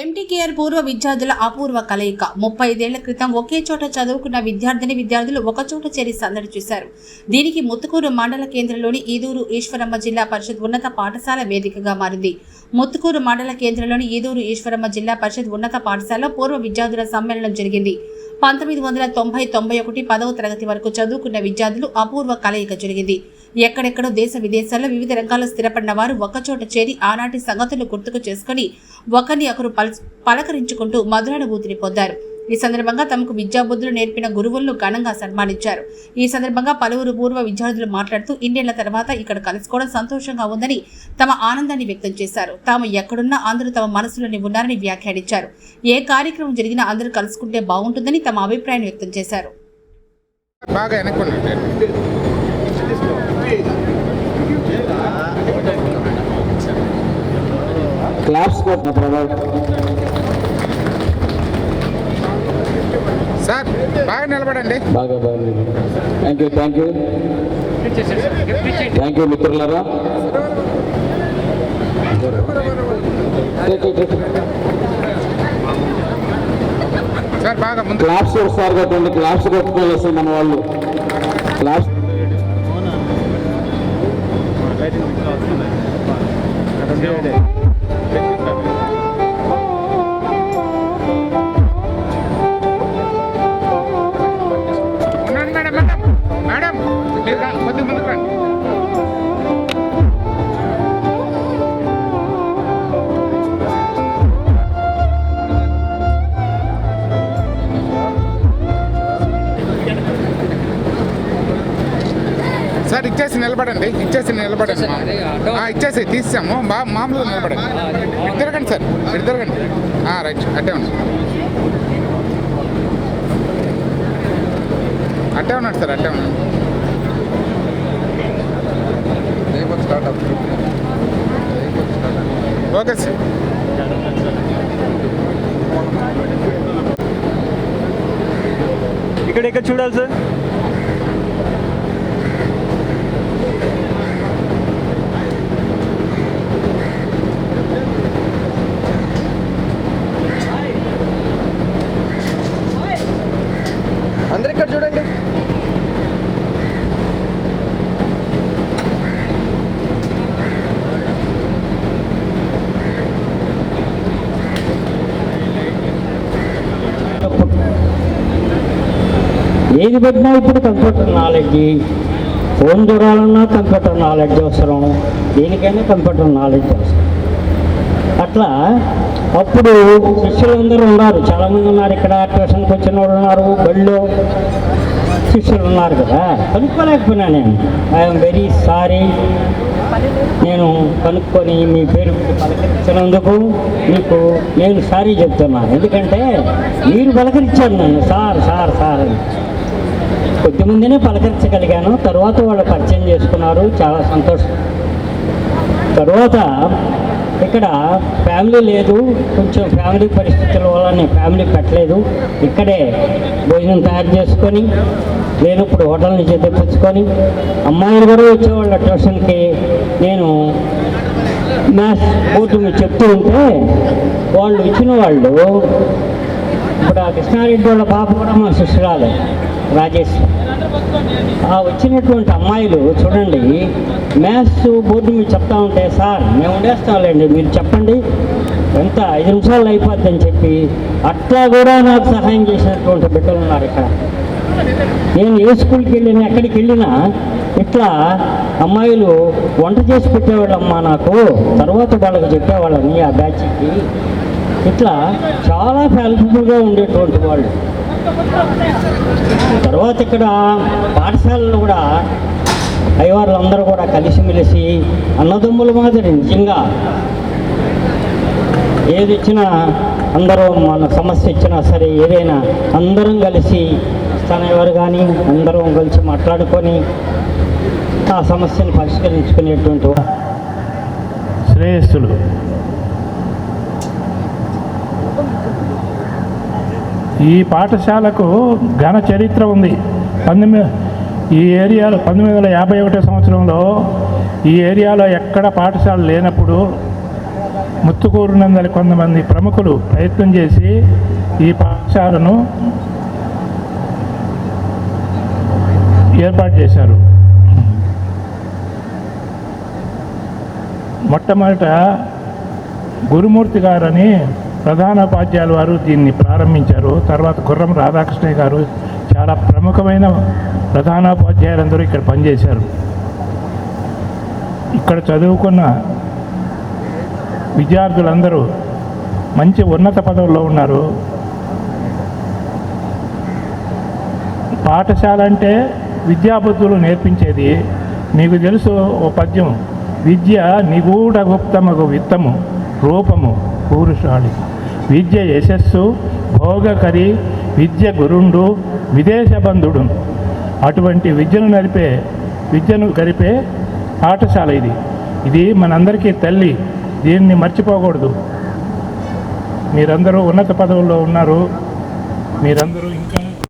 ఎంటీకేఆర్ పూర్వ విద్యార్థుల అపూర్వ కలయిక. ముప్పై ఐదేళ్ళ క్రితం ఒకే చోట చదువుకున్న విద్యార్థిని విద్యార్థులు ఒకచోట చేరి సందడి చేశారు. దీనికి ముత్తుకూరు మండల కేంద్రంలోని ఈదూరు ఈశ్వరమ్మ జిల్లా పరిషత్ ఉన్నత పాఠశాల వేదికగా మారింది. ముత్తుకూరు మండల కేంద్రంలోని ఈదూరు ఈశ్వరమ్మ జిల్లా పరిషత్ ఉన్నత పాఠశాలలో పూర్వ విద్యార్థుల సమ్మేళనం జరిగింది. పంతొమ్మిది వందల తొంభై తొంభై ఒకటి పదవ తరగతి వరకు చదువుకున్న విద్యార్థులు అపూర్వ కలయిక జరిగింది. ఎక్కడెక్కడో దేశ విదేశాల్లో వివిధ రంగాల్లో స్థిరపడిన వారు ఒక్కచోట చేరి ఆనాటి సంగతులు గుర్తుకు చేసుకుని ఒకరిని ఒకరు పల- పలకరించుకుంటూ మధురానుభూతిని పొందారు. ఈ సందర్భంగా తమకు విద్యాబుద్ధులు నేర్పిన గురువులను ఘనంగా సన్మానించారు. ఈ సందర్భంగా పలువురు పూర్వ విద్యార్థులు మాట్లాడుతూ ఇన్నేళ్ళ తర్వాత ఇక్కడ కలుసుకోవడం సంతోషంగా ఉందని తమ ఆనందాన్ని వ్యక్తం చేశారు. తాము ఎక్కడున్నా అందరూ తమ మనసులోని ఉన్నారని వ్యాఖ్యానించారు. ఏ కార్యక్రమం జరిగినా అందరూ కలుసుకుంటే బాగుంటుందని తమ అభిప్రాయాన్ని వ్యక్తం చేశారు. బాగా క్లాప్స్ కొట్టిన ప్రభావ్ సార్ బాగా నిలబడండి. బాగా బాగుంది thank you thank you thank you మిత్రులారా. సార్ బాగా క్లాప్స్ ఒకసారి కొట్టండి. క్లాప్స్ కొట్టుకోవాలి అసలు మన వాళ్ళు క్లాప్స్ 没有 సార్ ఇచ్చేసి నిలబడండి ఇచ్చేసి నిలబడండి. ఆ, ఇచ్చేసి తీసాము మా మామూలుగా నిలబడండి. ఇటు తిరగండి సార్ ఇటు తిరగండి. ఆ, రైట్ అట్టే ఉంది అట్టే ఉన్నాడు సార్ అట్టే ఉన్నాడు ఓకే సార్. ఇక్కడ ఎక్కడ చూడాలి సార్? ఏది పెట్టినా ఇప్పుడు కంప్యూటర్ నాలెడ్జ్. ఫోన్ చూడాలన్నా కంప్యూటర్ నాలెడ్జ్ అవసరం. దేనికైనా కంప్యూటర్ నాలెడ్జ్ అవసరం. అట్లా అప్పుడు శిష్యులందరూ ఉన్నారు. చాలామంది ఉన్నారు ఇక్కడ ట్యూషన్కి వచ్చిన వాళ్ళు ఉన్నారు బళ్ళు. శిష్యులు ఉన్నారు కదా. కనుక్కోలేకపోయినా నేను. ఐఎమ్ వెరీ సారీ నేను కనుక్కొని మీ పేరు పలకరించినందుకు మీకు నేను సారీ చెప్తున్నాను. ఎందుకంటే మీరు పలకరించారు నన్ను. సార్ సార్ సార్ అని. కొద్దిమందినే పలకరించగలిగాను. తర్వాత వాళ్ళు పరిచయం చేసుకున్నారు. చాలా సంతోషం. తర్వాత ఇక్కడ ఫ్యామిలీ లేదు. కొంచెం ఫ్యామిలీ పరిస్థితుల వల్ల నేను ఫ్యామిలీ పెట్టలేదు. ఇక్కడే భోజనం తయారు చేసుకొని లేనప్పుడు హోటల్ నుంచి తెప్పించుకొని అమ్మాయిలు కూడా వచ్చేవాళ్ళ ట్యూషన్కి నేను మ్యాథ్స్ బోర్డు చెప్తూ ఉంటే వాళ్ళు ఇచ్చిన వాళ్ళు ఇప్పుడు ఆ కృష్ణారెడ్డి వాళ్ళ పాప కూడా మా శిష్యురాలే రాజేష్. ఆ వచ్చినటువంటి అమ్మాయిలు చూడండి మ్యాథ్స్ బోర్డు మీరు చెప్తా ఉంటే సార్ మేము ఉండేస్తాంలేండి మీరు చెప్పండి. ఎంత ఐదు నిమిషాలు అయిపోద్ది అని చెప్పి అట్లా కూడా నాకు సహాయం చేసినటువంటి బిడ్డలు ఉన్నారు ఇక్కడ. నేను ఏ స్కూల్కి వెళ్ళినా ఎక్కడికి వెళ్ళినా ఇట్లా అమ్మాయిలు వంట చేసి పెట్టేవాళ్ళమ్మా నాకు. తర్వాత వాళ్ళకి చెప్పేవాళ్ళని ఆ బ్యాచ్కి. ఇట్లా చాలా హెల్ప్ఫుల్గా ఉండేటువంటి వాళ్ళు. తర్వాత ఇక్కడ పాఠశాలలో కూడా అయ్యవార్లు అందరూ కూడా కలిసిమెలిసి అన్నదమ్ముల మాదిరి నిజంగా ఏది ఇచ్చినా అందరూ మన సమస్య ఇచ్చినా సరే ఏదైనా అందరం కలిసి తనెవరు కానీ అందరం కలిసి మాట్లాడుకొని ఆ సమస్యను పరిష్కరించుకునేటువంటి శ్రేయస్సులు. ఈ పాఠశాలకు ఘన చరిత్ర ఉంది. పంతొమ్మిది ఈ ఏరియాలో పంతొమ్మిది వందల యాభై ఒకటో సంవత్సరంలో ఈ ఏరియాలో ఎక్కడ పాఠశాల లేనప్పుడు ముత్తుకూరునందలి కొంతమంది ప్రముఖులు ప్రయత్నం చేసి ఈ పాఠశాలను ఏర్పాటు చేశారు. మొట్టమొదట గురుమూర్తి గారని ప్రధానోపాధ్యాయుల వారు దీన్ని ప్రారంభించారు. తర్వాత గుర్రం రాధాకృష్ణయ్య గారు చాలా ప్రముఖమైన ప్రధానోపాధ్యాయులందరూ ఇక్కడ పనిచేశారు. ఇక్కడ చదువుకున్న విద్యార్థులందరూ మంచి ఉన్నత పదవుల్లో ఉన్నారు. పాఠశాల అంటే విద్యాబుద్ధులు నేర్పించేది. మీకు తెలుసు ఓ పద్యం విద్య నిగూఢ గుప్తమగు విత్తము రూపము పూరుషాళి. విద్య యశస్సు భోగకరి విద్య గురుండు విదేశ బంధుడు. అటువంటి విద్యను నడిపే విద్యను గరిపే పాఠశాల ఇది. ఇది మనందరికీ తల్లి. దీన్ని మర్చిపోకూడదు. మీరందరూ ఉన్నత పదవుల్లో ఉన్నారు. మీరందరూ ఇంకా